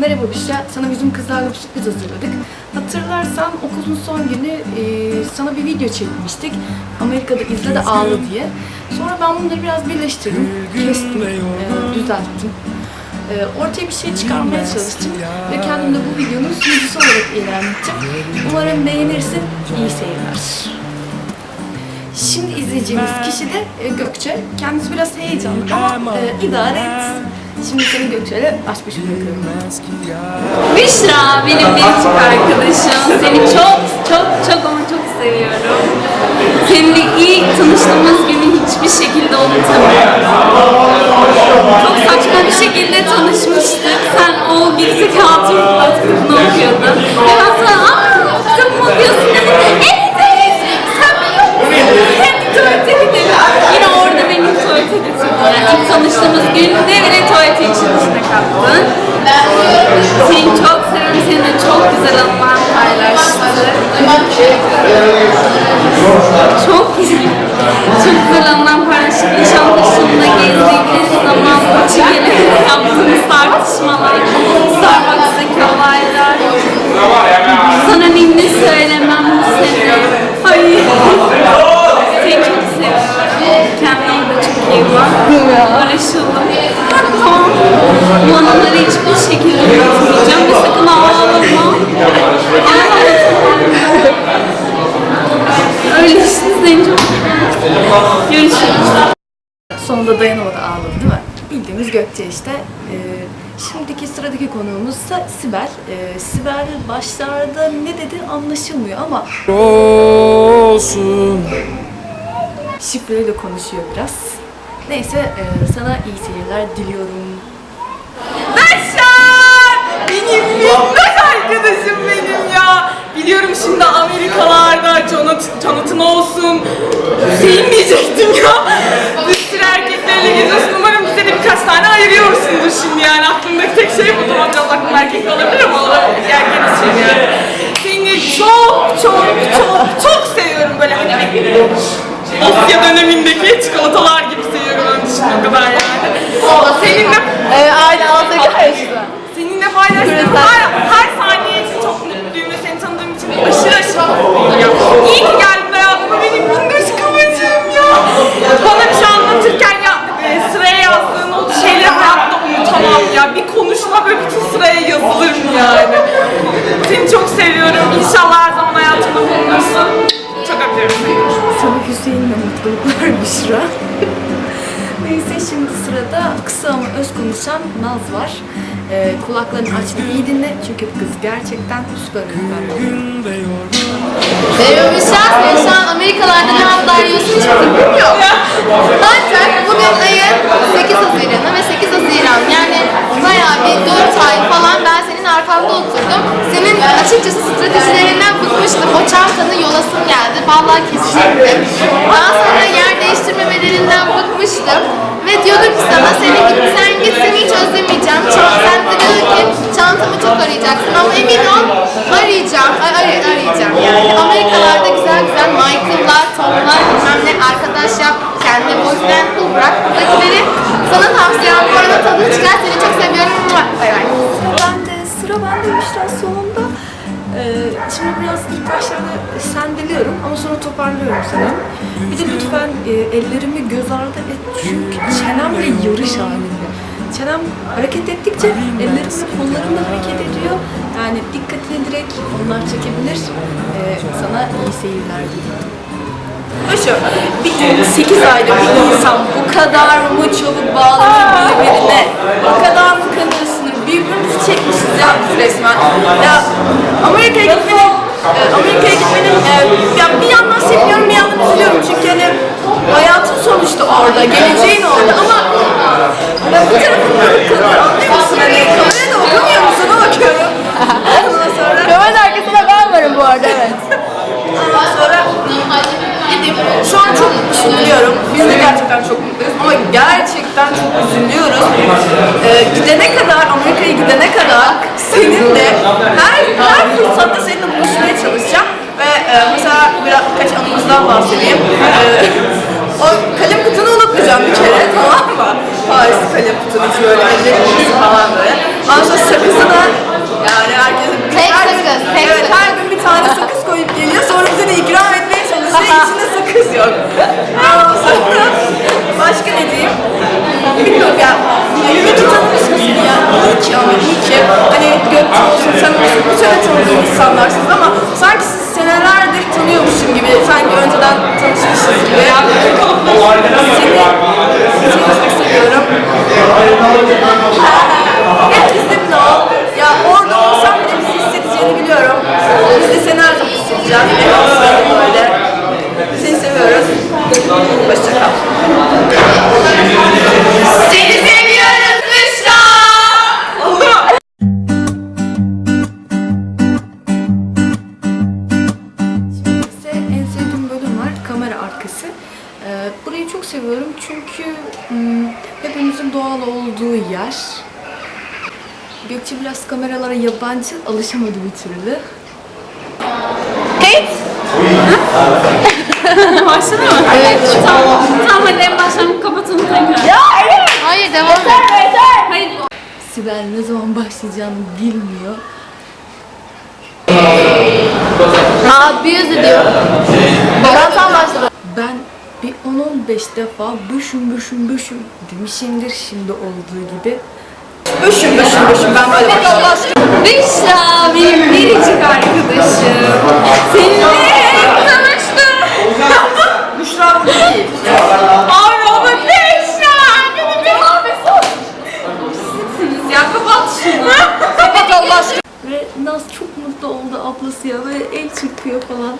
Merhaba Büşra, sana bizim kızlarla bir sürpriz hazırladık. Hatırlarsan okulun son günü e, sana bir video çekmiştik. Amerika'da izle de ağla diye. Sonra ben bunları biraz birleştirdim, kestim, e, düzelttim. E, ortaya bir şey çıkarmaya çalıştım ve kendim de bu videonun sunucusu olarak ilan ettim. Umarım beğenirsin, iyi seyirler. Şimdi izleyeceğimiz kişi de e, Gökçe. Kendisi biraz heyecanlı ama e, idare et. Şimdi seni Gökçe'yle baş başa bırakıyorum. Büşra benim biricik arkadaşım. Seni çok çok çok ama çok seviyorum. Seninle ilk tanıştığımız günü hiçbir şekilde unutamıyorum. Çok saçma bir şekilde tanışmıştık. Sen o gerizekalı Türk kitabını okuyordun. Ve ben sana aa kitabımı okuyorsun dedim. Evet sen biliyor? Hep tuvalete gidelim. Yine orada beni tuvalete götürdün. Yani ilk tanıştığımız günde Anılar paylaştık. Çok güzel. Çok güzel anılar paylaştık. Nişantaşı'nda gezdiğimiz zaman Çiğne'yle yaptığımız tartışmalar, Starbucks'taki olaylar. Sana ninni söylemem bu sene. Hayır. Seni çok seviyorum. Kendine de çok iyi bak. Barışalım. Tamam. Bu anıları hiçbir şekilde unutmayacağım Bildiğimiz Gökçe işte. Ee, şimdiki sıradaki konuğumuz ise Sibel. Ee, Sibel başlarda ne dedi anlaşılmıyor ama olsun. şifreyle konuşuyor biraz. Neyse e, sana iyi seyirler diliyorum. Başar! Benim minnoş arkadaşım benim ya. Biliyorum şimdi Amerikalarda Jonathan, Jonathan olsun. Hüseyin diyecektim ya. Şey bu. Tamam biraz aklım erkekte olabilir ama olabilir. Erkek için yani. Seni çok çok çok çok seviyorum böyle hani Asya dönemindeki çikolatalar gibi seviyorum onun dışında o kadar yani. Seninle Evet, aynen alttaki karıştı. Seninle paylaştığım her, her saniye için çok mutluyum ve seni tanıdığım için aşırı aşırı mutluyum. İyi ki Çok öpüyorum seni. Sana Hüseyin'le mutluluklar Büşra. Neyse şimdi sırada kısa ama öz konuşan Naz var. Ee, kulaklarını aç iyi dinle çünkü bu kız gerçekten süper öğretmen. Benim bir şans değil. Şu an Amerikalarda ne yaptılar yiyorsun hiç fikrim yok. Ancak bugün ayın 8 Haziran'ı ve 8 Haziran yani bayağı bir 4 ay falan ben arkanda oturdum. Senin açıkçası stratejilerinden bıkmıştım. O çantanı yolasım geldi. Vallahi kesecektim. Daha sonra yer değiştirmemelerinden bıkmıştım. Ve diyordum ki sana senin git, şimdi biraz ilk başlarda sendeliyorum ama sonra toparlıyorum sana. Bir de lütfen e, ellerimi göz ardı et çünkü çenemle yarış halinde. Çenem hareket ettikçe ellerim ve kollarım da hareket ediyor. Yani dikkatini direkt onlar çekebilir. Ee, sana iyi seyirler diliyorum. Şu, bir 8 ayda bir insan bu kadar mı çabuk bağlanır birbirine? Bu kadar mı sınır? Birbirimizi çekmişiz ya resmen. Ya Amerika'ya gitmenin, e, Amerika'ya gitmenin e, ya bir yandan seviniyorum bir yandan üzülüyorum çünkü hani hayatın sonuçta orada, geleceğin orada ama ya bu tarafın kırık kalıyor anlıyor musun? Hani kameraya da bakamıyor musun? Sana bakıyorum. Ondan sonra Kamera arkasında ben varım bu arada evet. Ondan sonra gidip şu an çok üzülüyorum. Biz de gerçekten çok mutluyuz ama gerçekten çok üzülüyoruz. Ee, gidene kadar, Amerika'ya gidene kadar seninle her her fırsatta seninle buluşmaya çalışacağım. Ve e, mesela biraz anımızdan bahsedeyim. Ee, o kalem kutunu unutmayacağım bir kere tamam mı? Paris kalem kutunu hiç böyle ellerimiz falan böyle. Ondan sonra sakızı da sakız, tek Evet sakız. her gün bir tane sakız koyup geliyor sonra bize de ikram etmeye çalışıyor içinde sakız yok. Ondan sonra başka ne diyeyim? Bilmiyorum ya. İyi ki tanımışsınız ya. İyi ki ama iyi ki. Hani Gökçe olsun sen bu sene tanıdığım insanlarsınız Hep bizimle ol. Ya orada olsam bile bizi hissedeceğini biliyorum. Biz de seni her zaman böyle. Seni seviyoruz. Hoşça kal. Seni seviyoruz Büşra. Şimdi ise en sevdiğim bölüm var, kamera arkası. Ee, burayı çok seviyorum çünkü hmm, hepimizin doğal olduğu yer. Gökçe biraz kameralara yabancı, alışamadı bir türlü. Kayıt. Başladı mı? Evet. Tamam. Tamam hadi en baştan kapatalım tekrar. Hayır devam et. Hayır. Sibel ne zaman başlayacağını bilmiyor. Abuse ediyor. Ben tam bir 10-15 defa büşüm büşüm büşüm demişimdir şimdi olduğu gibi. Büşüm büşüm büşüm ben böyle başlıyorum. Büşra benim biricik arkadaşım. Seninle tanıştım. Büşra bu değil. Abi ama Büşra. Benim bir abisi Sizsiniz ya kapat şunu. Kapat Allah aşkına. Ve Naz çok mutlu oldu ablası ya ve el çırpıyor falan.